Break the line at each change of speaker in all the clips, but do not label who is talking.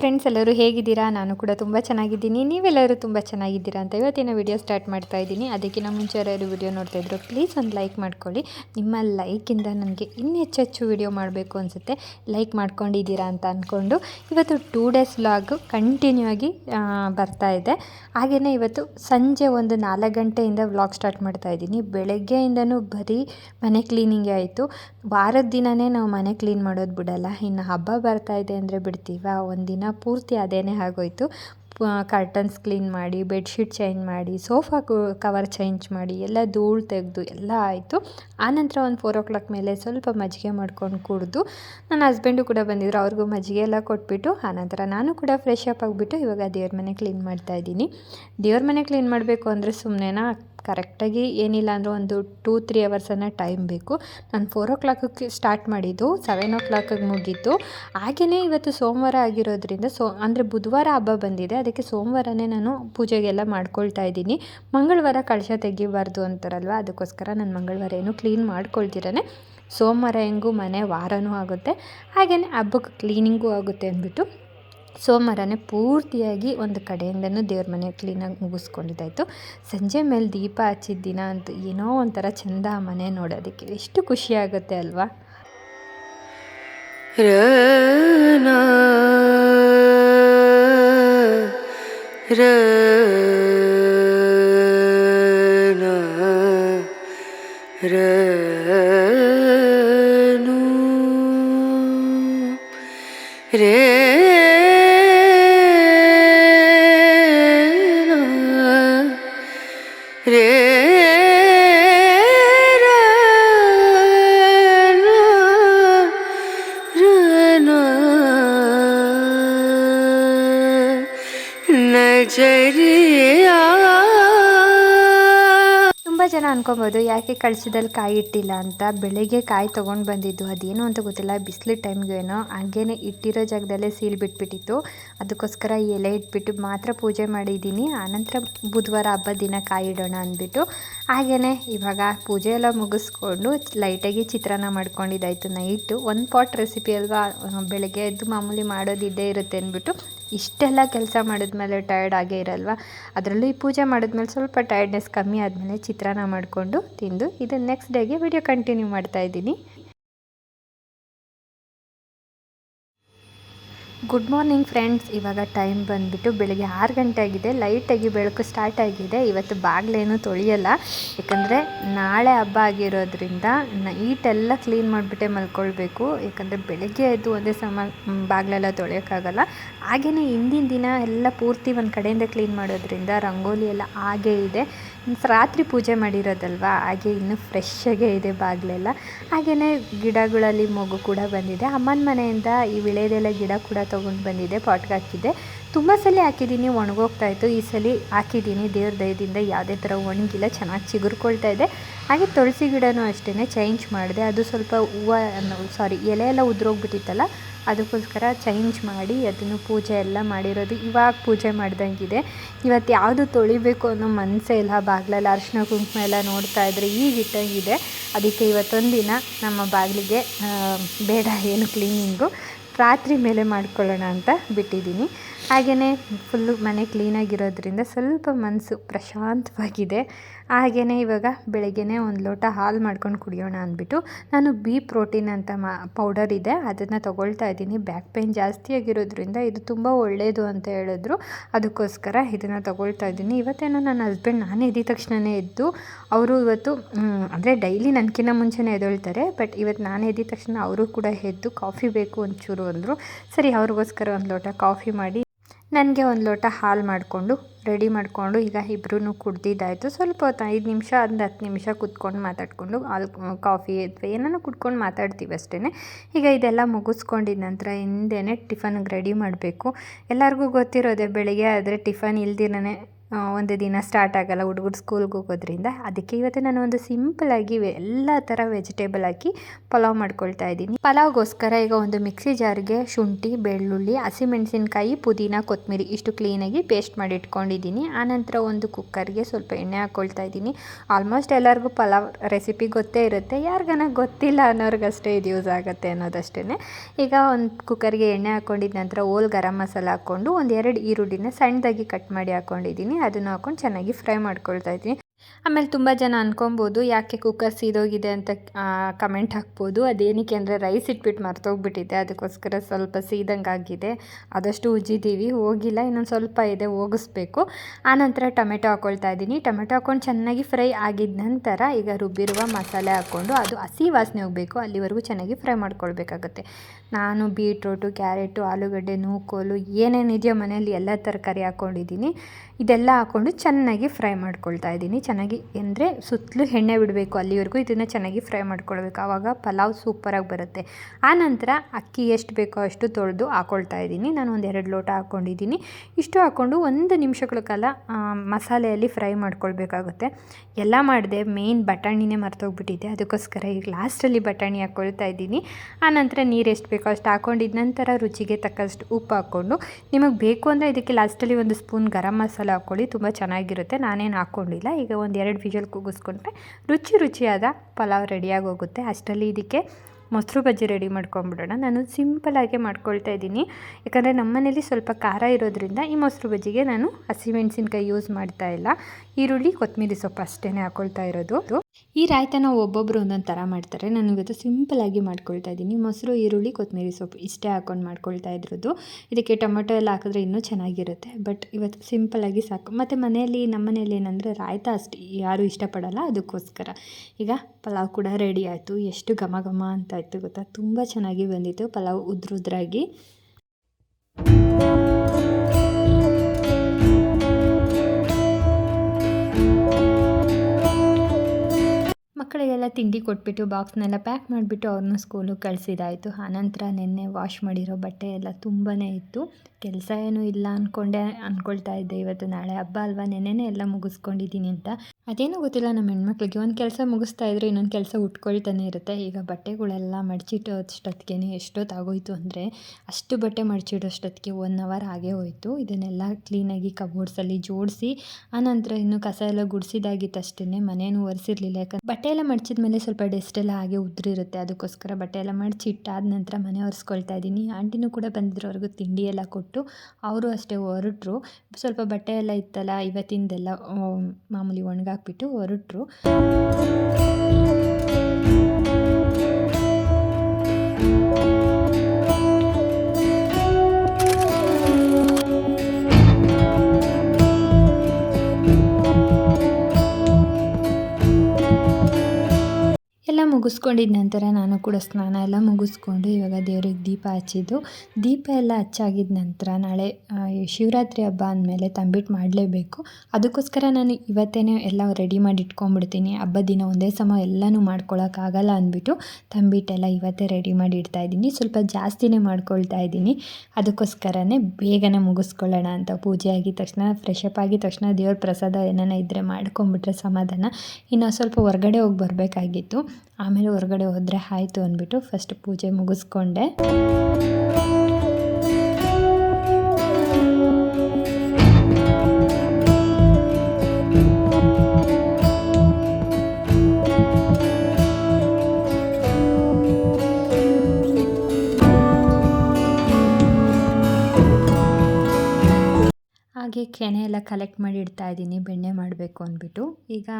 Friends ಎಲ್ಲರೂ ಹೇಗಿದ್ದೀರಾ? ನಾನು ಕೂಡ ತುಂಬ ಚೆನ್ನಾಗಿದ್ದೀನಿ. ನೀವೆಲ್ಲರೂ ತುಂಬ ಚೆನ್ನಾಗಿದ್ದೀರಾ ಅಂತ ಇವತ್ತಿನ ವಿಡಿಯೋ ಸ್ಟಾರ್ಟ್ ಮಾಡ್ತಾ ಇದ್ದೀನಿ. ಅದಕ್ಕಿಂತ ಮುಂಚೆ ಯಾರು ವಿಡಿಯೋ ನೋಡ್ತಾ ಇದ್ರು ಪ್ಲೀಸ್ ಒಂದು ಲೈಕ್ ಮಾಡ್ಕೊಳ್ಳಿ. ನಿಮ್ಮ ಲೈಕಿಂದ ನನಗೆ ಇನ್ನೂ ಹೆಚ್ಚೆಚ್ಚು ವಿಡಿಯೋ ಮಾಡಬೇಕು ಅನಿಸುತ್ತೆ. ಲೈಕ್ ಮಾಡ್ಕೊಂಡಿದ್ದೀರಾ ಅಂತ ಅಂದ್ಕೊಂಡು ಇವತ್ತು ಟೂ ಡೇಸ್ ವ್ಲಾಗು ಕಂಟಿನ್ಯೂ ಆಗಿ ಬರ್ತಾ ಇದೆ. ಹಾಗೆಯೇ ಇವತ್ತು ಸಂಜೆ ಒಂದು ನಾಲ್ಕು ಗಂಟೆಯಿಂದ ವ್ಲಾಗ್ ಸ್ಟಾರ್ಟ್ ಮಾಡ್ತಾ ಇದ್ದೀನಿ. ಬೆಳಗ್ಗೆಯಿಂದನೂ ಬರೀ ಮನೆ ಕ್ಲೀನಿಂಗೇ ಆಯಿತು. ವಾರದ ದಿನವೇ ನಾವು ಮನೆ ಕ್ಲೀನ್ ಮಾಡೋದು ಬಿಡಲ್ಲ. ಇನ್ನು ಹಬ್ಬ ಬರ್ತಾ ಇದೆ ಅಂದರೆ ಬಿಡ್ತೀವ? ಒಂದಿನ ಪೂರ್ತಿ ಅದೇನೇ ಆಗೋಯ್ತು. ಕರ್ಟನ್ಸ್ ಕ್ಲೀನ್ ಮಾಡಿ ಬೆಡ್ಶೀಟ್ ಚೇಂಜ್ ಮಾಡಿ ಸೋಫಾ ಕವರ್ ಚೇಂಜ್ ಮಾಡಿ, ಎಲ್ಲ ಧೂಳು ತೆಗೆದು ಎಲ್ಲ ಆಯಿತು. ಆನಂತರ ಒಂದು ಫೋರ್ ಓ ಕ್ಲಾಕ್ ಮೇಲೆ ಸ್ವಲ್ಪ ಮಜ್ಜಿಗೆ ಮಾಡ್ಕೊಂಡು ಕುಡಿದು, ನನ್ನ ಹಸ್ಬೆಂಡು ಕೂಡ ಬಂದಿದ್ರು, ಅವ್ರಿಗೂ ಮಜ್ಜಿಗೆ ಎಲ್ಲ ಕೊಟ್ಬಿಟ್ಟು, ಆನಂತರ ನಾನು ಕೂಡ ಫ್ರೆಶ್ ಅಪ್ ಆಗಿಬಿಟ್ಟು ಇವಾಗ ದೇವ್ರ ಮನೆ ಕ್ಲೀನ್ ಮಾಡ್ತಾ ಇದ್ದೀನಿ. ದೇವ್ರ ಮನೆ ಕ್ಲೀನ್ ಮಾಡಬೇಕು ಅಂದರೆ ಸುಮ್ಮನೆನಾ ಕರೆಕ್ಟಾಗಿ ಏನಿಲ್ಲ ಅಂದರೂ ಒಂದು ಟೂ, ತ್ರೀ ಅವರ್ಸನ್ನು ಟೈಮ್ ಬೇಕು. ನಾನು ಫೋರ್ ಓ ಕ್ಲಾಕಕ್ಕೆ ಸ್ಟಾರ್ಟ್ ಮಾಡಿದ್ದು, ಸೆವೆನ್ ಓ ಕ್ಲಾಕಿಗೆ ಮುಗೀತು ಹಾಗೆಯೇ ಇವತ್ತು ಸೋಮವಾರ ಆಗಿರೋದ್ರಿಂದ ಸೋ, ಅಂದರೆ ಬುಧವಾರ ಹಬ್ಬ ಬಂದಿದೆ. ಅದಕ್ಕೆ ಸೋಮವಾರನೇ ನಾನು ಪೂಜೆಗೆಲ್ಲ ಮಾಡ್ಕೊಳ್ತಾ ಇದ್ದೀನಿ. ಮಂಗಳವಾರ ಕಳಶ ತೆಗಿಬಾರ್ದು ಅಂತಾರಲ್ವ? ಅದಕ್ಕೋಸ್ಕರ ನಾನು ಮಂಗಳವಾರ ಏನು ಕ್ಲೀನ್ ಮಾಡ್ಕೊಳ್ತಿರೇ ಸೋಮವಾರ ಹೆಂಗೂ ಮನೆ ವಾರನೂ ಆಗುತ್ತೆ. ಹಾಗೆಯೇ ಹಬ್ಬಕ್ಕೆ ಕ್ಲೀನಿಂಗೂ ಆಗುತ್ತೆ ಅಂದ್ಬಿಟ್ಟು ಸೋಮವಾರನೇ ಪೂರ್ತಿಯಾಗಿ ಒಂದು ಕಡೆಯಿಂದನೂ ದೇವ್ರ ಮನೆ ಕ್ಲೀನಾಗಿ ಮುಗಿಸ್ಕೊಂಡಿದ್ದಾಯಿತು. ಸಂಜೆ ಮೇಲೆ ದೀಪ ಹಚ್ಚಿದ ದಿನ ಅಂತೂ ಏನೋ ಒಂಥರ ಚಂದ ಮನೆ ನೋಡೋದಕ್ಕೆ. ಎಷ್ಟು ಖುಷಿ ಆಗುತ್ತೆ ಅಲ್ವಾ?
ರೇ
ಜನ ಯಾಕೆ ಕಳಿಸಿದಲ್ಲಿ ಕಾಯಿ ಇಟ್ಟಿಲ್ಲ ಅಂತ ಬೆಳಿಗ್ಗೆ ಕಾಯಿ ತೊಗೊಂಡು ಬಂದಿದ್ದು ಅದೇನು ಅಂತ ಗೊತ್ತಿಲ್ಲ. ಬಿಸಿಲು ಟೈಮ್ಗೇನೋ ಹಾಗೇನೆ ಇಟ್ಟಿರೋ ಜಾಗದಲ್ಲೇ ಸೀಲ್ ಬಿಟ್ಬಿಟ್ಟಿತ್ತು. ಅದಕ್ಕೋಸ್ಕರ ಎಲೆ ಇಟ್ಬಿಟ್ಟು ಮಾತ್ರ ಪೂಜೆ ಮಾಡಿದ್ದೀನಿ. ಆನಂತರ ಬುಧವಾರ ಹಬ್ಬ ದಿನ ಕಾಯಿ ಇಡೋಣ ಅಂದ್ಬಿಟ್ಟು. ಹಾಗೇ ಇವಾಗ ಪೂಜೆ ಎಲ್ಲ ಮುಗಿಸ್ಕೊಂಡು ಲೈಟಾಗಿ ಚಿತ್ರಾನ್ನ ಮಾಡ್ಕೊಂಡಿದ್ದಾಯಿತು ನೈಟು. ಒಂದು ಪಾಟ್ ರೆಸಿಪಿ ಅಲ್ವಾ? ಬೆಳಗ್ಗೆ ಎದ್ದು ಮಾಮೂಲಿ ಮಾಡೋದಿದ್ದೇ ಇರುತ್ತೆ ಅಂದ್ಬಿಟ್ಟು ಇಷ್ಟೆಲ್ಲ ಕೆಲಸ ಮಾಡಿದ್ಮೇಲೆ ಟಯರ್ಡ್ ಆಗೇ ಇರಲ್ವಾ? ಅದರಲ್ಲೂ ಈ ಪೂಜೆ ಮಾಡಿದ್ಮೇಲೆ ಸ್ವಲ್ಪ ಟಯರ್ಡ್ನೆಸ್ ಕಮ್ಮಿ ಆದಮೇಲೆ ಚಿತ್ರಾನ್ನ ಮಾಡಿಕೊಂಡು ತಿಂದು ಇದನ್ನು ನೆಕ್ಸ್ಟ್ ಡೇಗೆ ವಿಡಿಯೋ ಕಂಟಿನ್ಯೂ ಮಾಡ್ತಾ ಗುಡ್ ಮಾರ್ನಿಂಗ್ ಫ್ರೆಂಡ್ಸ್ ಇವಾಗ ಟೈಮ್ ಬಂದುಬಿಟ್ಟು ಬೆಳಗ್ಗೆ ಆರು ಗಂಟೆ ಆಗಿದೆ. ಲೈಟಾಗಿ ಬೆಳಕು ಸ್ಟಾರ್ಟ್ ಆಗಿದೆ. ಇವತ್ತು ಬಾಗಿಲೇನು ತೊಳೆಯಲ್ಲ. ಯಾಕಂದರೆ ನಾಳೆ ಹಬ್ಬ ಆಗಿರೋದ್ರಿಂದ ನೈಟೆಲ್ಲ ಕ್ಲೀನ್ ಮಾಡಿಬಿಟ್ಟೆ ಮಲ್ಕೊಳ್ಬೇಕು. ಯಾಕಂದರೆ ಬೆಳಗ್ಗೆ ಎದ್ದು ಒಂದೇ ಸಮ ಬಾಗಿಲೆಲ್ಲ ತೊಳೆಯೋಕ್ಕಾಗಲ್ಲ. ಹಾಗೆಯೇ ಹಿಂದಿನ ದಿನ ಎಲ್ಲ ಪೂರ್ತಿ ಒಂದು ಕಡೆಯಿಂದ ಕ್ಲೀನ್ ಮಾಡೋದ್ರಿಂದ ರಂಗೋಲಿ ಎಲ್ಲ ಹಾಗೇ ಇದೆ. ರಾತ್ರಿ ಪೂಜೆ ಮಾಡಿರೋದಲ್ವಾ? ಹಾಗೆ ಇನ್ನೂ ಫ್ರೆಶ್ಶಾಗೇ ಇದೆ ಬಾಗಿಲೆಲ್ಲ. ಹಾಗೆಯೇ ಗಿಡಗಳಲ್ಲಿ ಮಗು ಕೂಡ ಬಂದಿದೆ. ಅಮ್ಮನ ಮನೆಯಿಂದ ಈ ವಿಳೆದೆಲ್ಲ ಗಿಡ ಕೂಡ ತೊಗೊಂಡು ಬಂದಿದ್ದೆ ಪಾಟ್ಗೆ ಹಾಕಿದ್ದೆ. ತುಂಬ ಸಲ ಹಾಕಿದ್ದೀನಿ, ಒಣಗೋಗ್ತಾ ಇತ್ತು. ಈ ಸಲ ಹಾಕಿದ್ದೀನಿ, ದೇವ್ರ ದಯದಿಂದ ಯಾವುದೇ ಥರ ಒಣಗಿಲ್ಲ, ಚೆನ್ನಾಗಿ ಚಿಗುರ್ಕೊಳ್ತಾ ಇದೆ. ಹಾಗೆ ತುಳಸಿ ಗಿಡನೂ ಅಷ್ಟೇ ಚೇಂಜ್ ಮಾಡಿದೆ. ಅದು ಸ್ವಲ್ಪ ಹೂವು ಸಾರಿ ಎಲೆ ಎಲ್ಲ ಉದುರೋಗ್ಬಿಟ್ಟಿತ್ತಲ್ಲ, ಅದಕ್ಕೋಸ್ಕರ ಚೇಂಜ್ ಮಾಡಿ ಅದನ್ನು ಪೂಜೆ ಎಲ್ಲ ಮಾಡಿರೋದು. ಇವಾಗ ಪೂಜೆ ಮಾಡ್ದಂಗಿದೆ. ಇವತ್ತು ಯಾವುದು ತೊಳಿಬೇಕು ಅನ್ನೋ ಮನಸ್ಸೇ ಇಲ್ಲ. ಬಾಗಿಲಲ್ಲಿ ಅರಿಶಿನ ಕುಂಕುಮ ಎಲ್ಲ ನೋಡ್ತಾ ಇದ್ರೆ ಈಗ ಇಟ್ಟಂಗಿದೆ ಅದಕ್ಕೆ ಇವತ್ತೊಂದು ದಿನ ನಮ್ಮ ಬಾಗಿಲಿಗೆ ಬೇಡ, ಏನು ಕ್ಲೀನಿಂಗು ರಾತ್ರಿ ಮೇಲೆ ಮಾಡ್ಕೊಳ್ಳೋಣ ಅಂತ ಬಿಟ್ಟಿದ್ದೀನಿ. ಹಾಗೆಯೇ ಫುಲ್ಲು ಮನೆ ಕ್ಲೀನಾಗಿರೋದ್ರಿಂದ ಸ್ವಲ್ಪ ಮನಸ್ಸು ಪ್ರಶಾಂತವಾಗಿದೆ. ಹಾಗೆಯೇ ಇವಾಗ ಬೆಳಗ್ಗೆನೇ ಒಂದು ಲೋಟ ಹಾಲು ಮಾಡ್ಕೊಂಡು ಕುಡಿಯೋಣ ಅಂದ್ಬಿಟ್ಟು ನಾನು ಬಿ ಪ್ರೋಟೀನ್ ಅಂತ ಮಾ, ಪೌಡರ್ ಇದೆ, ಅದನ್ನು ತೊಗೊಳ್ತಾ ಇದ್ದೀನಿ. ಬ್ಯಾಕ್ ಪೇಯ್ನ್ ಜಾಸ್ತಿ ಆಗಿರೋದ್ರಿಂದ ಇದು ತುಂಬ ಒಳ್ಳೆಯದು ಅಂತ ಹೇಳಿದ್ರು. ಅದಕ್ಕೋಸ್ಕರ ಇದನ್ನು ತೊಗೊಳ್ತಾ ಇದ್ದೀನಿ. ಇವತ್ತೇನೋ ನನ್ನ ಹಸ್ಬೆಂಡ್ ನಾನು ಎದ್ದ ತಕ್ಷಣವೇ ಎದ್ದು ಅವರು ಇವತ್ತು ಅಂದರೆ ಡೈಲಿ ನನಗಿನ್ನ ಮುಂಚೆನೇ ಎದ್ದೇಳ್ತಾರೆ ಬಟ್ ಇವತ್ತು ನಾನು ಎದ್ದ ತಕ್ಷಣ ಅವರು ಕೂಡ ಎದ್ದು ಕಾಫಿ ಬೇಕು ಒಂಚೂರು ಅಂದರು. ಸರಿ, ಅವ್ರಿಗೋಸ್ಕರ ಒಂದು ಲೋಟ ಕಾಫಿ ಮಾಡಿ, ನನಗೆ ಒಂದು ಲೋಟ ಹಾಲು ಮಾಡಿಕೊಂಡು ರೆಡಿ ಮಾಡಿಕೊಂಡು ಈಗ ಇಬ್ಬರೂ ಕುಡ್ದಿದ್ದಾಯಿತು. ಸ್ವಲ್ಪ ಹೊತ್ತು ಐದು ನಿಮಿಷ ಒಂದು ಹತ್ತು ನಿಮಿಷ ಕುತ್ಕೊಂಡು ಮಾತಾಡಿಕೊಂಡು ಅಲ್ಲಿ ಕಾಫಿ ಅಥವಾ ಏನಾನ ಕುಡ್ಕೊಂಡು ಮಾತಾಡ್ತೀವಿ ಅಷ್ಟೇ ಈಗ ಇದೆಲ್ಲ ಮುಗಿಸ್ಕೊಂಡಿದ್ದ ನಂತರ ಹಿಂದೆನೇ ಟಿಫನ್ಗೆ ರೆಡಿ ಮಾಡಬೇಕು. ಎಲ್ಲರಿಗೂ ಗೊತ್ತಿರೋದೆ ಬೆಳಿಗ್ಗೆ ಆದರೆ ಟಿಫನ್ ಇಲ್ದಿರನೇ ಆ, ಒಂದು ದಿನ ಸ್ಟಾರ್ಟ್ ಆಗಲ್ಲ ಹುಡುಗರು ಸ್ಕೂಲ್ಗೆ ಹೋಗೋದ್ರಿಂದ. ಅದಕ್ಕೆ ಇವತ್ತು ನಾನು ಒಂದು ಸಿಂಪಲಾಗಿ ಎಲ್ಲ ಥರ ವೆಜಿಟೇಬಲ್ ಹಾಕಿ ಪಲಾವ್ ಮಾಡ್ಕೊಳ್ತಾ ಇದ್ದೀನಿ. ಪಲಾವ್ಗೋಸ್ಕರ ಈಗ ಒಂದು ಮಿಕ್ಸಿ ಜಾರ್ಗೆ ಶುಂಠಿ, ಬೆಳ್ಳುಳ್ಳಿ, ಹಸಿಮೆಣಸಿನ್ಕಾಯಿ, ಪುದೀನ ಕೊತ್ತಂಬರಿ ಇಷ್ಟು ಕ್ಲೀನಾಗಿ ಪೇಸ್ಟ್ ಮಾಡಿ ಇಟ್ಕೊಂಡಿದ್ದೀನಿ. ಆನಂತರ ಒಂದು ಕುಕ್ಕರ್ಗೆ ಸ್ವಲ್ಪ ಎಣ್ಣೆ ಹಾಕ್ಕೊಳ್ತಾ ಇದ್ದೀನಿ. ಆಲ್ಮೋಸ್ಟ್ ಎಲ್ಲರಿಗೂ ಪಲಾವ್ ರೆಸಿಪಿ ಗೊತ್ತೇ ಇರುತ್ತೆ. ಯಾರಿಗನ ಗೊತ್ತಿಲ್ಲ ಅನ್ನೋರಿಗಷ್ಟೇ ಇದು ಯೂಸ್ ಆಗುತ್ತೆ ಅನ್ನೋದಷ್ಟೇ ಈಗ ಒಂದು ಕುಕ್ಕರ್ಗೆ ಎಣ್ಣೆ ಹಾಕ್ಕೊಂಡಿದ್ದ ನಂತರ ಓಲ್ ಗರಂ ಮಸಾಲ ಹಾಕ್ಕೊಂಡು ಒಂದು ಎರಡು ಈರುಳ್ಳಿನ ಸಣ್ಣದಾಗಿ ಕಟ್ ಮಾಡಿ ಹಾಕ್ಕೊಂಡಿದ್ದೀನಿ ಅದನ್ನು ಹಾಕ್ಕೊಂಡು ಚೆನ್ನಾಗಿ ಫ್ರೈ ಮಾಡ್ಕೊಳ್ತಾ ಇದ್ದೀನಿ. ಆಮೇಲೆ ತುಂಬ ಜನ ಅನ್ಕೊಬೋದು, ಯಾಕೆ ಕುಕ್ಕರ್ ಸೀದೋಗಿದೆ ಅಂತ ಕಮೆಂಟ್ ಹಾಕ್ಬೋದು. ಅದೇನಕ್ಕೆ ಅಂದರೆ ರೈಸ್ ಇಟ್ಬಿಟ್ಟು ಮರ್ತೋಗ್ಬಿಟ್ಟಿದೆ, ಅದಕ್ಕೋಸ್ಕರ ಸ್ವಲ್ಪ ಸೀದಂಗೆ ಆಗಿದೆ ಆದಷ್ಟು ಉಜ್ಜಿದ್ದೀವಿ ಹೋಗಿಲ್ಲ, ಇನ್ನೊಂದು ಸ್ವಲ್ಪ ಇದೆ, ಹೋಗಿಸ್ಬೇಕು. ಆನಂತರ ಟೊಮೆಟೊ ಹಾಕ್ಕೊಳ್ತಾ ಇದ್ದೀನಿ. ಟೊಮೆಟೊ ಹಾಕ್ಕೊಂಡು ಚೆನ್ನಾಗಿ ಫ್ರೈ ಆಗಿದ ನಂತರ ಈಗ ರುಬ್ಬಿರುವ ಮಸಾಲೆ ಹಾಕ್ಕೊಂಡು, ಅದು ಹಸಿ ವಾಸನೆ ಹೋಗಬೇಕು, ಅಲ್ಲಿವರೆಗೂ ಚೆನ್ನಾಗಿ ಫ್ರೈ ಮಾಡ್ಕೊಳ್ಬೇಕಾಗುತ್ತೆ. ನಾನು ಬೀಟ್ರೋಟು, ಕ್ಯಾರೆಟು, ಆಲೂಗಡ್ಡೆ ನೂಕೋಲು ಏನೇನಿದೆಯೋ ಮನೆಯಲ್ಲಿ ಎಲ್ಲ ತರಕಾರಿ ಹಾಕ್ಕೊಂಡಿದ್ದೀನಿ ಇದೆಲ್ಲ ಹಾಕ್ಕೊಂಡು ಚೆನ್ನಾಗಿ ಫ್ರೈ ಮಾಡ್ಕೊಳ್ತಾ ಇದ್ದೀನಿ. ಚೆನ್ನಾಗಿ ಅಂದರೆ ಸುತ್ತಲೂ ಎಣ್ಣೆ ಬಿಡಬೇಕು ಅಲ್ಲಿವರೆಗೂ ಇದನ್ನು ಚೆನ್ನಾಗಿ ಫ್ರೈ ಮಾಡ್ಕೊಳ್ಬೇಕು. ಆವಾಗ ಪಲಾವ್ ಸೂಪರಾಗಿ ಬರುತ್ತೆ. ಆನಂತರ ಅಕ್ಕಿ ಎಷ್ಟು ಬೇಕೋ ಅಷ್ಟು ತೊಳೆದು ಹಾಕ್ಕೊಳ್ತಾ ಇದ್ದೀನಿ. ನಾನು ಒಂದು ಎರಡು ಲೋಟ ಹಾಕ್ಕೊಂಡಿದ್ದೀನಿ ಇಷ್ಟು ಹಾಕ್ಕೊಂಡು ಒಂದು ನಿಮಿಷಗಳ ಕಾಲ ಮಸಾಲೆಯಲ್ಲಿ ಫ್ರೈ ಮಾಡ್ಕೊಳ್ಬೇಕಾಗುತ್ತೆ. ಎಲ್ಲ ಮಾಡಿದೆ ಮೇಯ್ನ್ ಬಟಾಣಿನೇ ಮರ್ತೋಗ್ಬಿಟ್ಟಿದೆ. ಅದಕ್ಕೋಸ್ಕರ ಈಗ ಲಾಸ್ಟಲ್ಲಿ ಬಟಾಣಿ ಹಾಕ್ಕೊಳ್ತಾ ಇದ್ದೀನಿ. ಆನಂತರ ನೀರು ಎಷ್ಟು ಬೇಕೋ ಅಷ್ಟು ಹಾಕ್ಕೊಂಡಿದ್ದ ನಂತರ ರುಚಿಗೆ ತಕ್ಕಷ್ಟು ಉಪ್ಪು ಹಾಕ್ಕೊಂಡು ನಿಮಗೆ ಬೇಕು ಅಂದರೆ ಇದಕ್ಕೆ ಲಾಸ್ಟಲ್ಲಿ ಒಂದು ಸ್ಪೂನ್ ಗರಂ ಮಸಾಲ ಹಾಕ್ಕೊಳ್ಳಿ, ತುಂಬ ಚೆನ್ನಾಗಿರುತ್ತೆ. ನಾನೇನು ಹಾಕ್ಕೊಂಡಿಲ್ಲ. ಈಗ ಒಂದು ಎರಡು ವಿಜಲ್ ಕೂಗಿಸ್ಕೊಂಡ್ರೆ ರುಚಿ ರುಚಿಯಾದ ಪಲಾವ್ ರೆಡಿಯಾಗಿ ಹೋಗುತ್ತೆ. ಅಷ್ಟರಲ್ಲಿ ಇದಕ್ಕೆ ಮೊಸರು ಬಜ್ಜಿ ರೆಡಿ ಮಾಡ್ಕೊಂಬಿಡೋಣ. ನಾನು ಸಿಂಪಲಾಗೆ ಮಾಡ್ಕೊಳ್ತಾ ಇದ್ದೀನಿ. ಯಾಕಂದರೆ ನಮ್ಮನೇಲಿ ಸ್ವಲ್ಪ ಖಾರ ಇರೋದ್ರಿಂದ ಈ ಮೊಸರು ಬಜ್ಜಿಗೆ ನಾನು ಹಸಿಮೆಣಸಿನ್ಕಾಯಿ ಯೂಸ್ ಮಾಡ್ತಾ ಇಲ್ಲ. ಈರುಳ್ಳಿ, ಕೊತ್ತಂಬರಿ ಸೊಪ್ಪು ಅಷ್ಟೇ ಹಾಕೊಳ್ತಾ ಇರೋದು. ಈ ರಾಯ್ತನ ಒಬ್ಬೊಬ್ಬರು ಒಂದೊಂದು ಥರ ಮಾಡ್ತಾರೆ. ನಾನು ಇವತ್ತು ಸಿಂಪಲಾಗಿ ಮಾಡ್ಕೊಳ್ತಾ ಇದ್ದೀನಿ. ಮೊಸರು, ಈರುಳ್ಳಿ, ಕೊತ್ತಂಬರಿ ಸೊಪ್ಪು ಇಷ್ಟೇ ಹಾಕೊಂಡು ಮಾಡ್ಕೊಳ್ತಾ ಇದ್ರದ್ದು ಇದಕ್ಕೆ ಟೊಮೆಟೊ ಎಲ್ಲ ಹಾಕಿದ್ರೆ ಇನ್ನೂ ಚೆನ್ನಾಗಿರುತ್ತೆ. ಬಟ್ ಇವತ್ತು ಸಿಂಪಲಾಗಿ ಸಾಕು. ಮತ್ತು ಮನೆಯಲ್ಲಿ, ನಮ್ಮ ಮನೆಯಲ್ಲಿ ಏನಂದರೆ ರಾಯ್ತ ಅಷ್ಟು ಯಾರೂ ಇಷ್ಟಪಡಲ್ಲ. ಅದಕ್ಕೋಸ್ಕರ ಈಗ ಪಲಾವ್ ಕೂಡ ರೆಡಿ ಆಯಿತು. ಎಷ್ಟು ಘಮ ಘಮ ಅಂತ ಆಯಿತು ಗೊತ್ತಾ? ತುಂಬ ಚೆನ್ನಾಗಿ ಬಂದಿತ್ತು ಪಲಾವ್ ಉದ್ರುದ್ರಾಗಿ. ಮಕ್ಕಳಿಗೆಲ್ಲ ತಿಂಡಿ ಕೊಟ್ಬಿಟ್ಟು, ಬಾಕ್ಸ್ನೆಲ್ಲ ಪ್ಯಾಕ್ ಮಾಡಿಬಿಟ್ಟು ಅವ್ರನ್ನ ಸ್ಕೂಲಿಗೆ ಕಳಿಸಿದಾಯಿತು. ಆನಂತರ ನಿನ್ನೆ ವಾಶ್ ಮಾಡಿರೋ ಬಟ್ಟೆ ಎಲ್ಲ ತುಂಬಾ ಇತ್ತು. ಕೆಲಸ ಏನೂ ಇಲ್ಲ ಅಂದ್ಕೊಂಡೆ ಅಂದ್ಕೊಳ್ತಾ ಇದ್ದೆ ಇವತ್ತು ನಾಳೆ. ಹಬ್ಬ ಅಲ್ವಾ? ನೆನ್ನೆನೇ ಎಲ್ಲ ಮುಗಿಸ್ಕೊಂಡಿದ್ದೀನಿ ಅಂತ. ಅದೇನೂ ಗೊತ್ತಿಲ್ಲ, ನಮ್ಮ ಹೆಣ್ಮಕ್ಳಿಗೆ ಒಂದು ಕೆಲಸ ಮುಗಿಸ್ತಾ ಇದ್ರೆ ಇನ್ನೊಂದು ಕೆಲಸ ಉಟ್ಕೊಳ್ತಾನೆ ಇರುತ್ತೆ. ಈಗ ಬಟ್ಟೆಗಳೆಲ್ಲ ಮಡಚಿಟ್ಟೋ ಅಷ್ಟೊತ್ತಿಗೆ ಎಷ್ಟೊತ್ತಾಗೋಯ್ತು ಅಂದರೆ, ಅಷ್ಟು ಬಟ್ಟೆ ಮಡಚಿಡೋಷ್ಟೊತ್ತಿಗೆ ಒನ್ ಅವರ್ ಆಗೇ ಹೋಯಿತು. ಇದನ್ನೆಲ್ಲ ಕ್ಲೀನಾಗಿ ಕಬೋರ್ಡ್ಸಲ್ಲಿ ಜೋಡಿಸಿ, ಆನಂತರ ಇನ್ನು ಕಸ ಎಲ್ಲ ಗುಡಿಸಿದಾಗಿತ್ತಷ್ಟೇ ಮನೇನು ಒರೆಸಿರ್ಲಿಲ್ಲ. ಯಾಕಂದ್ರೆ ಬಟ್ಟೆ ಎಲ್ಲ ಮಡಚಿದ ಮೇಲೆ ಸ್ವಲ್ಪ ಡಸ್ಟ್ ಎಲ್ಲ ಹಾಗೆ ಉದುರಿರುತ್ತೆ ಅದಕ್ಕೋಸ್ಕರ ಬಟ್ಟೆ ಎಲ್ಲ ಮಡಚಿ ಇಟ್ಟಾದ ನಂತರ ಮನೆ ಒರೆಸ್ಕೊಳ್ತಾ ಇದ್ದೀನಿ. ಆಂಟಿನೂ ಕೂಡ ಬಂದಿದ್ರು, ಅವ್ರಿಗೂ ತಿಂಡಿ ಎಲ್ಲ ಕೊಟ್ಟು. ಅವರು ಅಷ್ಟೇ ಹೊರಟರು. ಸ್ವಲ್ಪ ಬಟ್ಟೆ ಎಲ್ಲ ಇತ್ತಲ್ಲ, ಇವತ್ತಿಂದೆಲ್ಲ ಮಾಮೂಲಿ ಒಣಗಾಕ್ಬಿಟ್ಟು ಹೊರಟ್ರು. ಎಲ್ಲ ಮುಗಿಸ್ಕೊಂಡಿದ್ದ ನಂತರ ನಾನು ಕೂಡ ಸ್ನಾನ ಎಲ್ಲ ಮುಗಿಸ್ಕೊಂಡು ಇವಾಗ ದೇವ್ರಿಗೆ ದೀಪ ಹಚ್ಚಿದ್ದು. ದೀಪ ಎಲ್ಲ ಹಚ್ಚಾಗಿದ್ದ ನಂತರ ನಾಳೆ ಶಿವರಾತ್ರಿ ಹಬ್ಬ ಅಂದಮೇಲೆ ತಂಬಿಟ್ಟು ಮಾಡಲೇಬೇಕು. ಅದಕ್ಕೋಸ್ಕರ ನಾನು ಇವತ್ತೇ ಎಲ್ಲ ರೆಡಿ ಮಾಡಿ ಇಟ್ಕೊಂಡ್ಬಿಡ್ತೀನಿ. ಹಬ್ಬ ದಿನ ಒಂದೇ ಸಮ ಎಲ್ಲನೂ ಮಾಡ್ಕೊಳಕ್ಕಾಗಲ್ಲ ಅಂದ್ಬಿಟ್ಟು ತಂಬಿಟ್ಟೆಲ್ಲ ಇವತ್ತೇ ರೆಡಿ ಮಾಡಿ ಇಡ್ತಾ ಇದ್ದೀನಿ. ಸ್ವಲ್ಪ ಜಾಸ್ತಿನೇ ಮಾಡ್ಕೊಳ್ತಾ ಇದ್ದೀನಿ. ಅದಕ್ಕೋಸ್ಕರನೇ ಬೇಗನೆ ಮುಗಿಸ್ಕೊಳ್ಳೋಣ ಅಂತ ಪೂಜೆ ಆಗಿದ ತಕ್ಷಣ ಫ್ರೆಶ್ ಅಪ್ ಆಗಿದ ತಕ್ಷಣ ದೇವ್ರ ಪ್ರಸಾದ ಏನಾನ ಇದ್ದರೆ ಮಾಡ್ಕೊಂಬಿಟ್ರೆ ಸಮಾಧಾನ. ಇನ್ನು ಸ್ವಲ್ಪ ಹೊರಗಡೆ ಹೋಗಿ ಬರಬೇಕಾಗಿತ್ತು. ಆಮೇಲೆ ಹೊರಗಡೆ ಹೋದರೆ ಆಯಿತು ಅಂದ್ಬಿಟ್ಟು ಫಸ್ಟ್ ಪೂಜೆ ಮುಗಿಸ್ಕೊಂಡೆ. ಹಾಗೆ ಕೆನೆ ಎಲ್ಲ ಕಲೆಕ್ಟ್ ಮಾಡಿ ಇಡ್ತಾ ಇದ್ದೀನಿ, ಬೆಣ್ಣೆ ಮಾಡಬೇಕು ಅಂದ್ಬಿಟ್ಟು. ಈಗ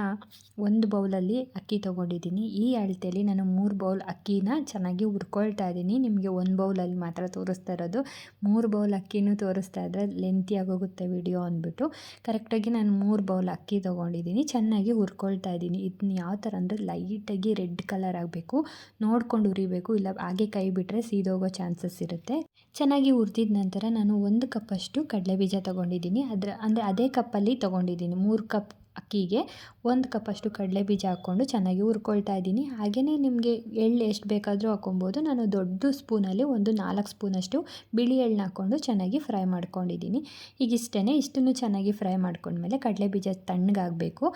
ಒಂದು ಬೌಲಲ್ಲಿ ಅಕ್ಕಿ ತೊಗೊಂಡಿದ್ದೀನಿ. ಈ ಅಳತೆಯಲ್ಲಿ ನಾನು ಮೂರು ಬೌಲ್ ಅಕ್ಕಿನ ಚೆನ್ನಾಗಿ ಹುರ್ಕೊಳ್ತಾ ಇದ್ದೀನಿ. ನಿಮಗೆ ಒಂದು ಬೌಲಲ್ಲಿ ಮಾತ್ರ ತೋರಿಸ್ತಾ ಇರೋದು. ಮೂರು ಬೌಲ್ ಅಕ್ಕಿನೂ ತೋರಿಸ್ತಾ ಇದ್ದರೆ ಲೆಂತಿ ಆಗೋಗುತ್ತೆ ವಿಡಿಯೋ ಅಂದ್ಬಿಟ್ಟು. ಕರೆಕ್ಟಾಗಿ ನಾನು ಮೂರು ಬೌಲ್ ಅಕ್ಕಿ ತೊಗೊಂಡಿದ್ದೀನಿ. ಚೆನ್ನಾಗಿ ಹುರ್ಕೊಳ್ತಾ ಇದ್ದೀನಿ. ಇದನ್ನ ಯಾವ ಥರ ಅಂದರೆ ಲೈಟಾಗಿ ರೆಡ್ ಕಲರ್ ಆಗಬೇಕು. ನೋಡ್ಕೊಂಡು ಹುರಿಬೇಕು. ಇಲ್ಲ ಹಾಗೆ ಕೈ ಬಿಟ್ಟರೆ ಸೀದೋಗೋ ಚಾನ್ಸಸ್ ಇರುತ್ತೆ. ಚೆನ್ನಾಗಿ ಹುರ್ದಿದ ನಂತರ ನಾನು ಒಂದು ಕಪ್ಪಷ್ಟು ಕಡಲೆ ಬೀಜ ತೊಗೊಂಡಿದ್ದೀನಿ. ಅದರ, ಅಂದರೆ ಅದೇ ಕಪ್ಪಲ್ಲಿ ತೊಗೊಂಡಿದ್ದೀನಿ. ಮೂರು ಕಪ್ ಅಕ್ಕಿಗೆ ಒಂದು ಕಪ್ಪಷ್ಟು ಕಡಲೆ ಬೀಜ ಹಾಕ್ಕೊಂಡು ಚೆನ್ನಾಗಿ ಹುರ್ಕೊಳ್ತಾ ಇದ್ದೀನಿ. ಹಾಗೆಯೇ ನಿಮಗೆ ಎಳ್ಳು ಎಷ್ಟು ಬೇಕಾದರೂ ಹಾಕೊಬೋದು ನಾನು ದೊಡ್ಡ ಸ್ಪೂನಲ್ಲಿ ಒಂದು ನಾಲ್ಕು ಸ್ಪೂನಷ್ಟು ಬಿಳಿ ಎಳ್ಳು ಹಾಕ್ಕೊಂಡು ಚೆನ್ನಾಗಿ ಫ್ರೈ ಮಾಡ್ಕೊಂಡಿದ್ದೀನಿ. ಈಗ ಇಷ್ಟೇ ಇಷ್ಟನ್ನು ಚೆನ್ನಾಗಿ ಫ್ರೈ ಮಾಡ್ಕೊಂಡ್ಮೇಲೆ ಕಡಲೆ ಬೀಜ ತಣ್ಣಗಾಗಬೇಕು.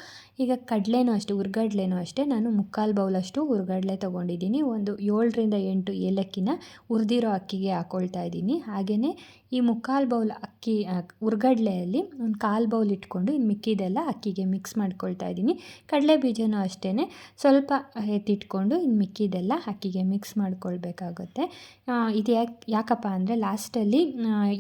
ಈಗ ಕಡಲೆನೂ ಅಷ್ಟೇ, ಹುರ್ಗಡ್ಲೆನೂ ಅಷ್ಟೇ ನಾನು ಮುಕ್ಕಾಲು ಬೌಲಷ್ಟು ಹುರ್ಗಡ್ಲೆ ತೊಗೊಂಡಿದ್ದೀನಿ. ಒಂದು ಏಳರಿಂದ ಎಂಟು ಏಲಕ್ಕಿನ ಹುರಿದಿರೋ ಅಕ್ಕಿಗೆ ಹಾಕ್ಕೊಳ್ತಾ ಇದ್ದೀನಿ. ಹಾಗೆಯೇ ಈ ಮುಕ್ಕಾಲು ಬೌಲ್ ಅಕ್ಕಿ ಹುರ್ಗಡ್ಲೆಯಲ್ಲಿ ಒಂದು ಕಾಲು ಬೌಲ್ ಇಟ್ಕೊಂಡು ಇನ್ನು ಮಿಕ್ಕಿದೆಲ್ಲ ಅಕ್ಕಿಗೆ ಮಿಕ್ಸ್ ಮಾಡ್ಕೊಳ್ತಾ ಇದ್ದೀನಿ. ಕಡಲೆ ಬೀಜನೂ ಅಷ್ಟೇ ಸ್ವಲ್ಪ ಎತ್ತಿಟ್ಕೊಂಡು ಇನ್ನು ಮಿಕ್ಕಿದೆಲ್ಲ ಅಕ್ಕಿಗೆ ಮಿಕ್ಸ್ ಮಾಡ್ಕೊಳ್ಬೇಕಾಗುತ್ತೆ. ಇದು ಯಾಕೆ, ಯಾಕಪ್ಪ ಅಂದರೆ ಲಾಸ್ಟಲ್ಲಿ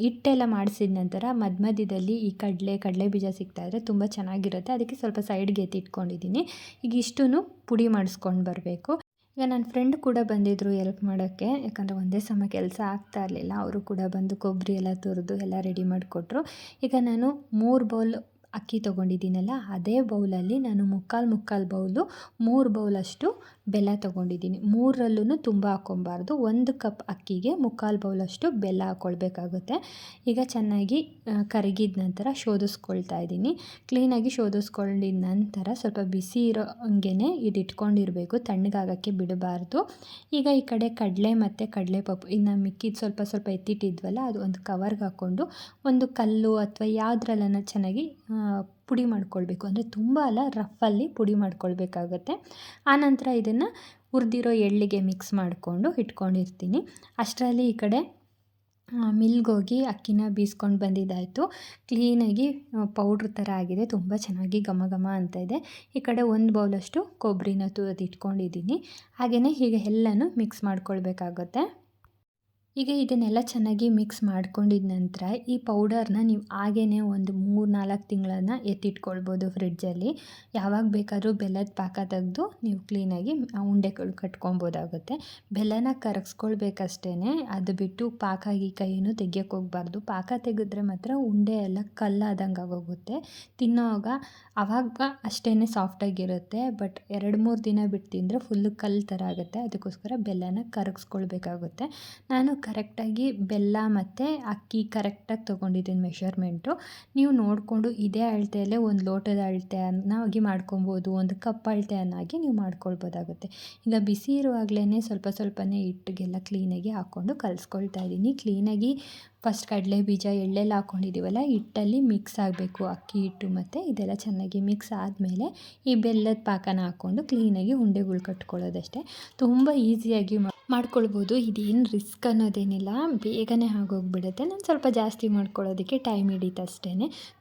ಹಿಟ್ಟೆಲ್ಲ ಮಾಡಿಸಿದ ನಂತರ ಮಧ್ಯ ಮಧ್ಯದಲ್ಲಿ ಈ ಕಡಲೆ ಕಡಲೆ ಬೀಜ ಸಿಗ್ತಾಯಿದ್ರೆ ತುಂಬ ಚೆನ್ನಾಗಿರುತ್ತೆ. ಅದಕ್ಕೆ ಸ್ವಲ್ಪ ಸೈಡ್ಗೆ ಎತ್ತಿಟ್ಕೊಂಡಿದ್ದೀನಿ. ಈಗ ಇಷ್ಟೂ ಪುಡಿ ಮಾಡಿಸ್ಕೊಂಡು ಬರಬೇಕು. ಈಗ ನನ್ನ ಫ್ರೆಂಡ್ ಕೂಡ ಬಂದಿದ್ದರು ಎಲ್ಪ್ ಮಾಡೋಕ್ಕೆ. ಯಾಕಂದರೆ ಒಂದೇ ಸಮ ಕೆಲಸ ಆಗ್ತಾ ಇರಲಿಲ್ಲ. ಅವರು ಕೂಡ ಬಂದು ಕೊಬ್ಬರಿ ಎಲ್ಲ ತುರಿದು ಎಲ್ಲ ರೆಡಿ ಮಾಡಿಕೊಟ್ರು. ಈಗ ನಾನು ಮೂರು ಬೌಲ್ ಅಕ್ಕಿ ತೊಗೊಂಡಿದ್ದೀನಲ್ಲ, ಅದೇ ಬೌಲಲ್ಲಿ ನಾನು ಮುಕ್ಕಾಲು ಮುಕ್ಕಾಲು ಬೌಲು, ಮೂರು ಬೌಲಷ್ಟು ಬೆಲ್ಲ ತೊಗೊಂಡಿದ್ದೀನಿ. ಮೂರರಲ್ಲೂ ತುಂಬ ಹಾಕ್ಕೊಬಾರ್ದು ಒಂದು ಕಪ್ ಅಕ್ಕಿಗೆ ಮುಕ್ಕಾಲು ಬೌಲಷ್ಟು ಬೆಲ್ಲ ಹಾಕ್ಕೊಳ್ಬೇಕಾಗುತ್ತೆ. ಈಗ ಚೆನ್ನಾಗಿ ಕರಗಿದ ನಂತರ ಶೋಧಿಸ್ಕೊಳ್ತಾ ಇದ್ದೀನಿ. ಕ್ಲೀನಾಗಿ ಶೋಧಿಸ್ಕೊಂಡಿದ ನಂತರ ಸ್ವಲ್ಪ ಬಿಸಿ ಇರೋ ಹಂಗೆ ಇದು ಇಟ್ಕೊಂಡಿರಬೇಕು. ತಣ್ಣಗಾಗೋಕ್ಕೆ ಬಿಡಬಾರ್ದು. ಈಗ ಈ ಕಡೆ ಕಡಲೆ ಮತ್ತು ಕಡಲೆ ಪಪ್ಪು ಇನ್ನು ಮಿಕ್ಕಿದ ಸ್ವಲ್ಪ ಸ್ವಲ್ಪ ಎತ್ತಿಟ್ಟಿದ್ವಲ್ಲ, ಅದು ಒಂದು ಕವರ್ಗೆ ಹಾಕ್ಕೊಂಡು, ಒಂದು ಕಲ್ಲು ಅಥವಾ ಯಾವುದ್ರಲ್ಲನ ಚೆನ್ನಾಗಿ ಪುಡಿ ಮಾಡ್ಕೊಳ್ಬೇಕು. ಅಂದರೆ ತುಂಬ ಅಲ್ಲ ರಫಲ್ಲಿ ಪುಡಿ ಮಾಡ್ಕೊಳ್ಬೇಕಾಗತ್ತೆ. ಆನಂತರ ಇದನ್ನು ಹುರಿದಿರೋ ಎಳ್ಳಿಗೆ ಮಿಕ್ಸ್ ಮಾಡಿಕೊಂಡು ಇಟ್ಕೊಂಡಿರ್ತೀನಿ. ಅಷ್ಟರಲ್ಲಿ ಈ ಕಡೆ ಮಿಲ್ಗೋಗಿ ಅಕ್ಕಿನ ಬೀಸ್ಕೊಂಡು ಬಂದಿದ್ದಾಯಿತು. ಕ್ಲೀನಾಗಿ ಪೌಡ್ರ್ ಥರ ಆಗಿದೆ. ತುಂಬ ಚೆನ್ನಾಗಿ ಘಮ ಘಮ ಅಂತ ಇದೆ. ಈ ಕಡೆ ಒಂದು ಬೌಲಷ್ಟು ಕೊಬ್ಬರಿನ ತುರಿದು ಇಟ್ಕೊಂಡಿದ್ದೀನಿ. ಹಾಗೆಯೇ ಹೀಗೆ ಎಲ್ಲನೂ ಮಿಕ್ಸ್ ಮಾಡ್ಕೊಳ್ಬೇಕಾಗುತ್ತೆ. ಈಗ ಇದನ್ನೆಲ್ಲ ಚೆನ್ನಾಗಿ ಮಿಕ್ಸ್ ಮಾಡ್ಕೊಂಡಿದ ನಂತರ ಈ ಪೌಡರ್ನ ನೀವು ಹಾಗೇ ಒಂದು ಮೂರು ನಾಲ್ಕು ತಿಂಗಳನ್ನ ಎತ್ತಿಟ್ಕೊಳ್ಬೋದು ಫ್ರಿಡ್ಜಲ್ಲಿ ಯಾವಾಗ ಬೇಕಾದರೂ ಬೆಲ್ಲದ ಪಾಕ ತೆಗೆದು ನೀವು ಕ್ಲೀನಾಗಿ ಉಂಡೆಗಳು ಕಟ್ಕೊಬೋದಾಗುತ್ತೆ ಬೆಲ್ಲನ ಕರಗಿಸ್ಕೊಳ್ಬೇಕಷ್ಟೇ ಅದು ಬಿಟ್ಟು ಪಾಕ ಗೀಕ ಏನು ತೆಗಿಯೋಕೆ ಹೋಗ್ಬಾರ್ದು. ಪಾಕ ತೆಗೆದ್ರೆ ಮಾತ್ರ ಉಂಡೆ ಎಲ್ಲ ಕಲ್ಲಾದಂಗೆ ಆಗೋಗುತ್ತೆ. ತಿನ್ನೋವಾಗ ಆವಾಗ ಅಷ್ಟೇ ಸಾಫ್ಟಾಗಿರುತ್ತೆ ಬಟ್ ಎರಡು ಮೂರು ದಿನ ಬಿಟ್ಟು ತಿಂದರೆ ಫುಲ್ಲು ಕಲ್ಲು ಥರ ಆಗುತ್ತೆ. ಅದಕ್ಕೋಸ್ಕರ ಬೆಲ್ಲನ ಕರಗಿಸ್ಕೊಳ್ಬೇಕಾಗುತ್ತೆ. ನಾನು ಕರೆಕ್ಟಾಗಿ ಬೆಲ್ಲ ಮತ್ತು ಅಕ್ಕಿ ಕರೆಕ್ಟಾಗಿ ತೊಗೊಂಡಿದ್ದೀನಿ ಮೆಷರ್ಮೆಂಟು. ನೀವು ನೋಡಿಕೊಂಡು ಇದೇ ಅಳತೆಯಲ್ಲೇ ಒಂದು ಲೋಟದ ಅಳತೆ ಅನ್ನಾಗಿ ಮಾಡ್ಕೊಬೋದು, ಒಂದು ಕಪ್ ಅಳತೆಯನ್ನಾಗಿ ನೀವು ಮಾಡ್ಕೊಳ್ಬೋದಾಗುತ್ತೆ. ಈಗ ಬಿಸಿ ಇರುವಾಗಲೇ ಸ್ವಲ್ಪ ಸ್ವಲ್ಪನೇ ಹಿಟ್ಟಿಗೆಲ್ಲ ಕ್ಲೀನಾಗಿ ಹಾಕ್ಕೊಂಡು ಕಲಿಸ್ಕೊಳ್ತಾ ಇದ್ದೀನಿ. ಕ್ಲೀನಾಗಿ ಫಸ್ಟ್ ಕಡಲೆ ಬೀಜ, ಎಳ್ಳೆಲ್ಲ ಹಾಕ್ಕೊಂಡಿದ್ದೀವಲ್ಲ ಹಿಟ್ಟಲ್ಲಿ ಮಿಕ್ಸ್ ಆಗಬೇಕು. ಅಕ್ಕಿ, ಹಿಟ್ಟು ಮತ್ತು ಇದೆಲ್ಲ ಚೆನ್ನಾಗಿ ಮಿಕ್ಸ್ ಆದಮೇಲೆ ಈ ಬೆಲ್ಲದ ಪಾಕನ ಹಾಕ್ಕೊಂಡು ಕ್ಲೀನಾಗಿ ಉಂಡೆಗಳು ಕಟ್ಕೊಳ್ಳೋದಷ್ಟೇ. ತುಂಬ ಈಸಿಯಾಗಿ ಮಾಡ್ಕೊಳ್ಬೋದು. ಇದೇನು ರಿಸ್ಕ್ ಅನ್ನೋದೇನಿಲ್ಲ. ಬೇಗನೆ ಆಗೋಗ್ಬಿಡುತ್ತೆ. ನಾನು ಸ್ವಲ್ಪ ಜಾಸ್ತಿ ಮಾಡ್ಕೊಳ್ಳೋದಕ್ಕೆ ಟೈಮ್ ಹಿಡಿತು ಅಷ್ಟೇ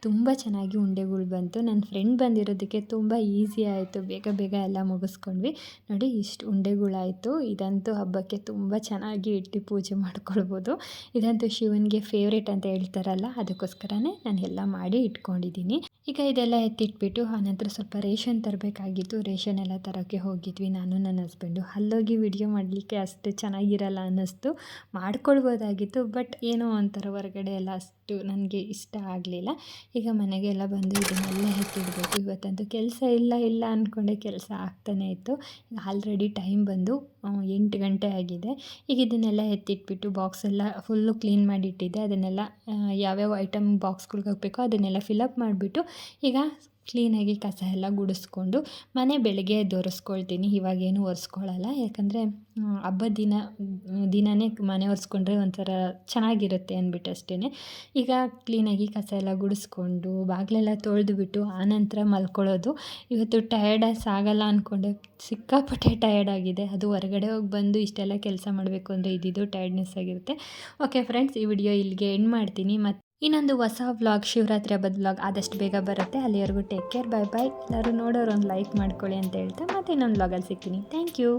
ತುಂಬ ಚೆನ್ನಾಗಿ ಉಂಡೆಗಳು ಬಂತು. ನನ್ನ ಫ್ರೆಂಡ್ ಬಂದಿರೋದಕ್ಕೆ ತುಂಬ ಈಸಿ ಆಯಿತು. ಬೇಗ ಬೇಗ ಎಲ್ಲ ಮುಗಿಸ್ಕೊಂಡ್ವಿ. ನೋಡಿ, ಇಷ್ಟು ಉಂಡೆಗಳಾಯಿತು. ಇದಂತೂ ಹಬ್ಬಕ್ಕೆ ತುಂಬ ಚೆನ್ನಾಗಿ ಇಟ್ಟು ಪೂಜೆ ಮಾಡ್ಕೊಳ್ಬೋದು. ಇದಂತೂ ಶಿವನಿಗೆ ಫೇವ್ರೇಟ್ ಅಂತ ಹೇಳ್ತಾರಲ್ಲ, ಅದಕ್ಕೋಸ್ಕರನೇ ನಾನು ಎಲ್ಲ ಮಾಡಿ ಇಟ್ಕೊಂಡಿದ್ದೀನಿ. ಈಗ ಇದೆಲ್ಲ ಎತ್ತಿಟ್ಬಿಟ್ಟು ಆನಂತರ ಸ್ವಲ್ಪ ರೇಷನ್ ತರಬೇಕಾಗಿತ್ತು. ರೇಷನ್ ಎಲ್ಲ ತರೋಕ್ಕೆ ಹೋಗಿದ್ವಿ. ನಾನು, ನನ್ನ ಹಸ್ಬೆಂಡು ಅಲ್ಲೋಗಿ ವಿಡಿಯೋ ಮಾಡಲಿಕ್ಕೆ ಅಷ್ಟು ಚೆನ್ನಾಗಿರಲ್ಲ ಅನ್ನಿಸ್ತು. ಮಾಡ್ಕೊಳ್ಬೋದಾಗಿತ್ತು, ಬಟ್ ಏನೋ ಒಂಥರ ಹೊರಗಡೆ ಎಲ್ಲ ಅಷ್ಟು ನನಗೆ ಇಷ್ಟ ಆಗಲಿಲ್ಲ. ಈಗ ಮನೆಗೆಲ್ಲ ಬಂದು ಇದನ್ನೆಲ್ಲ ಎತ್ತಿಡಬೇಕು. ಇವತ್ತಂತೂ ಕೆಲಸ ಇಲ್ಲ ಇಲ್ಲ ಅಂದ್ಕೊಂಡೆ ಕೆಲಸ ಆಗ್ತಾನೆ ಇತ್ತು. ಆಲ್ರೆಡಿ ಟೈಮ್ ಬಂದು ಎಂಟು ಗಂಟೆ ಆಗಿದೆ. ಈಗ ಇದನ್ನೆಲ್ಲ ಎತ್ತಿಟ್ಬಿಟ್ಟು ಬಾಕ್ಸ್ ಎಲ್ಲ ಫುಲ್ಲು ಕ್ಲೀನ್ ಮಾಡಿ ಇಟ್ಟಿದ್ದೆ ಅದನ್ನೆಲ್ಲ ಯಾವ್ಯಾವ ಐಟಮ್ ಬಾಕ್ಸ್ಗಳಿಗೆ ಹಾಕಬೇಕೋ ಅದನ್ನೆಲ್ಲ ಫಿಲಪ್ ಮಾಡಿಬಿಟ್ಟು ಈಗ ಕ್ಲೀನಾಗಿ ಕಸ ಎಲ್ಲ ಗುಡಿಸ್ಕೊಂಡು ಮನೆ ಬೆಳಗ್ಗೆ ಎದ್ದು ಒರೆಸ್ಕೊಳ್ತೀನಿ ಇವಾಗೇನು ಒರೆಸ್ಕೊಳ್ಳಲ್ಲ ಯಾಕಂದರೆ ಹಬ್ಬದ ದಿನ ದಿನವೇ ಮನೆ ಒರೆಸ್ಕೊಂಡ್ರೆ ಒಂಥರ ಚೆನ್ನಾಗಿರುತ್ತೆ ಅಂದ್ಬಿಟ್ಟು ಅಷ್ಟೇ ಈಗ ಕ್ಲೀನಾಗಿ ಕಸ ಎಲ್ಲ ಗುಡಿಸ್ಕೊಂಡು ಬಾಗಿಲೆಲ್ಲ ತೊಳೆದುಬಿಟ್ಟು ಆನಂತರ ಮಲ್ಕೊಳ್ಳೋದು. ಇವತ್ತು ಟಯರ್ಡಸ್ ಆಗಲ್ಲ ಅಂದ್ಕೊಂಡೆ ಸಿಕ್ಕಾಪಟ್ಟೆ ಟಯರ್ಡ್ ಆಗಿದೆ. ಅದು ಹೊರಗಡೆ ಹೋಗಿ ಬಂದು ಇಷ್ಟೆಲ್ಲ ಕೆಲಸ ಮಾಡಬೇಕು ಅಂದರೆ ಇದ್ದಿದ್ದು ಟಯರ್ಡ್ನೆಸ್ ಆಗಿರುತ್ತೆ. ಓಕೆ ಫ್ರೆಂಡ್ಸ್ ಈ ವಿಡಿಯೋ ಇಲ್ಲಿಗೆ ಎಂಡ್ ಮಾಡ್ತೀನಿ. ಮತ್ತು ಇನ್ನೊಂದು ಹೊಸ ವ್ಲಾಗ್ ಶಿವರಾತ್ರಿ ಹಬ್ಬದ ವ್ಲಾಗ್ ಆದಷ್ಟು ಬೇಗ ಬರುತ್ತೆ. ಅಲ್ಲಿವರೆಗೂ ಟೇಕ್ ಕೇರ್ ಬೈ ಬಾಯ್ ಎಲ್ಲರೂ ನೋಡೋರು ಒಂದು ಲೈಕ್ ಮಾಡ್ಕೊಳ್ಳಿ ಅಂತ ಹೇಳ್ತಾ ಮತ್ತೆ ಇನ್ನೊಂದು ವ್ಲಾಗಲ್ಲಿ ಸಿಗ್ತೀನಿ. Thank you